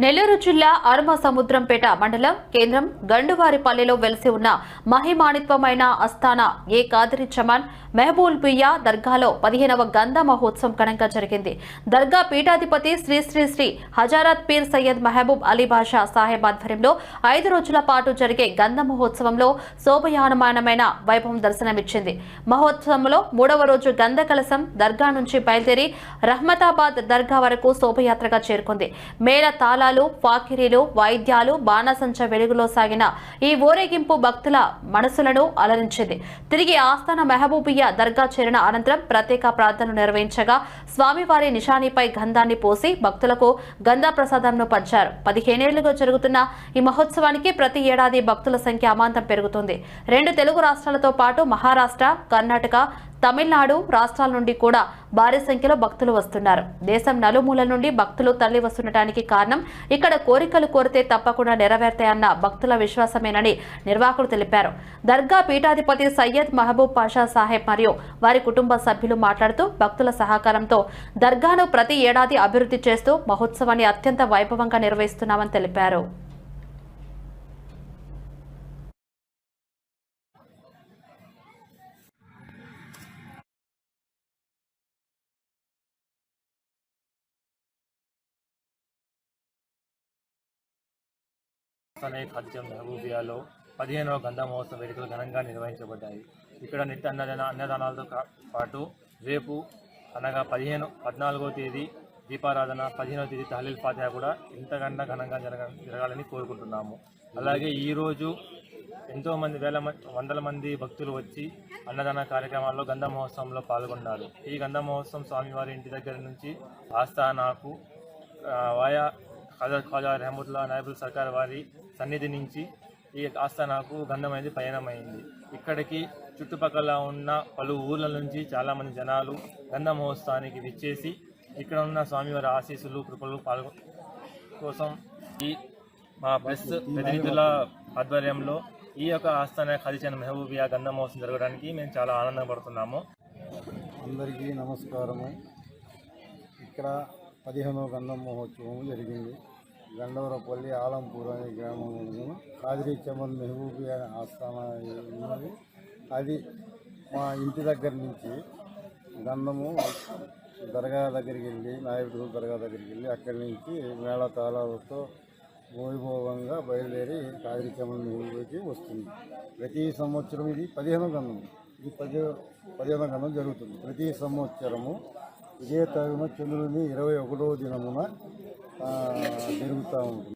నెల్లూరు జిల్లా అరమ సముద్రంపేట మండలం కేంద్రం గండువారిపల్లెలో వెలిసి ఉన్న మహిమానిత్వమైన అస్థానా ఏ కాదిరి చమన్ మెహబూల్ బియ్యా దర్గాలో పదిహేనవ గంధ మహోత్సవం ఘనంగా జరిగింది. దర్గా పీఠాధిపతి శ్రీ శ్రీ శ్రీ హజారత్ పీర్ సయ్యద్ మహబూబ్ అలీ బాషా సాహెబ్ ఆధ్వర్యంలో ఐదు రోజుల పాటు జరిగే గంధ మహోత్సవంలో శోభయానమానమైన వైభవం దర్శనమిచ్చింది. మహోత్సవంలో మూడవ రోజు గంధ కలసం దర్గా నుంచి బయలుదేరి రహ్మతాబాద్ దర్గా వరకు శోభయాత్రగా చేరుకుంది. మేళ తాళాలు ఫాకిరీలు వాయిద్యాలు బాణసంచ వెలుగులో సాగిన ఈ ఊరేగింపు భక్తుల మనసులను అలరించింది. తిరిగి ఆస్థాన మెహబూబియా దర్గా చేరిన అనంతరం ప్రత్యేక ప్రార్థనలు నిర్వహించగా స్వామివారి నిషానిపై గంధాన్ని పోసి భక్తులకు గంధ ప్రసాదంను పంచారు. పదిహేనేళ్ళుగా జరుగుతున్న ఈ మహోత్సవానికి ప్రతి ఏడాది భక్తుల సంఖ్య అమాంతం పెరుగుతుంది. రెండు తెలుగు రాష్ట్రాలతో పాటు మహారాష్ట్ర కర్ణాటక తమిళనాడు రాష్ట్రాల నుండి కూడా భారీ సంఖ్యలో భక్తులు వస్తున్నారు. దేశం నలుమూల నుండి భక్తులు తల్లి వస్తుండటానికి కారణం ఇక్కడ కోరికలు కోరితే తప్పకుండా నెరవేర్తాయన్న భక్తుల విశ్వాసమేనని నిర్వాహకులు తెలిపారు. దర్గా పీఠాధిపతి సయ్యద్ మహబూబ్ పాషా సాహెబ్ మరియు వారి కుటుంబ సభ్యులు మాట్లాడుతూ భక్తుల సహకారంతో దర్గాను ప్రతి ఏడాది అభివృద్ధి చేస్తూ మహోత్సవాన్ని అత్యంత వైభవంగా నిర్వహిస్తున్నామని తెలిపారు. అనే ఖాద్యం మహబూబియాలో పదిహేనవ గంధ మహోత్సవ వేడుకలు ఘనంగా నిర్వహించబడ్డాయి. ఇక్కడ నిత్య అన్నదాన అన్నదానాలతో పాటు రేపు అనగా పదిహేను పద్నాలుగో తేదీ దీపారాధన పదిహేనవ తేదీ తహలీల్ ఫాతిహా కూడా ఇంతకన్నా ఘనంగా జరగ జరగాలని కోరుకుంటున్నాము. అలాగే ఈరోజు ఎంతోమంది వేల మంది వందల మంది భక్తులు వచ్చి అన్నదాన కార్యక్రమాల్లో గంధ మహోత్సవంలో పాల్గొన్నారు. ఈ గంధ మహోత్సవం స్వామివారి ఇంటి దగ్గర నుంచి ఆస్థానాకు వాయా ఖాజా ఖాజా రహమతుల్లా నాయబుల్ సర్కార్ వారి సన్నిధి నుంచి ఈ ఆస్థానాకు గంధం అనేది పయనమైంది. ఇక్కడికి చుట్టుపక్కల ఉన్న పలు ఊర్ల నుంచి చాలామంది జనాలు గంధ మహోత్సవానికి విచ్చేసి ఇక్కడ ఉన్న స్వామివారి ఆశీస్సులు కృపలు పాల్గొ కోసం ఈ మా ప్రెస్ ప్రతినిధుల ఆధ్వర్యంలో ఈ యొక్క ఆస్థాన ఖాదీచన్ మెహబూబియా గంధ మహోత్సవం జరగడానికి మేము చాలా ఆనందపడుతున్నాము అందరికీ నమస్కారము. ఇక్కడ పదిహేనో గంధం మహోత్సవం జరిగింది. గండవరపల్లి ఆలంపూర్ అనే గ్రామంలో కాదిరి చమన్ మెహబూబీ అనే ఆస్థానం ఉన్నది. అది మా ఇంటి దగ్గర నుంచి గంధము దర్గా దగ్గరికి వెళ్ళి నాయకుడు దర్గా దగ్గరికి వెళ్ళి అక్కడి నుంచి మేళ తాళాలతో వైభవంగా బయలుదేరి కాదిరి చమన్ మెహబూబీకి వస్తుంది. ప్రతి సంవత్సరం ఇది పదిహేనవ గంధం ఇది పది పదిహేనవ గంధం జరుగుతుంది. ప్రతి సంవత్సరము ఇదే తగిన చంద్రుని ఇరవై ఒకటో దినమున జరుగుతూ ఉంటుంది.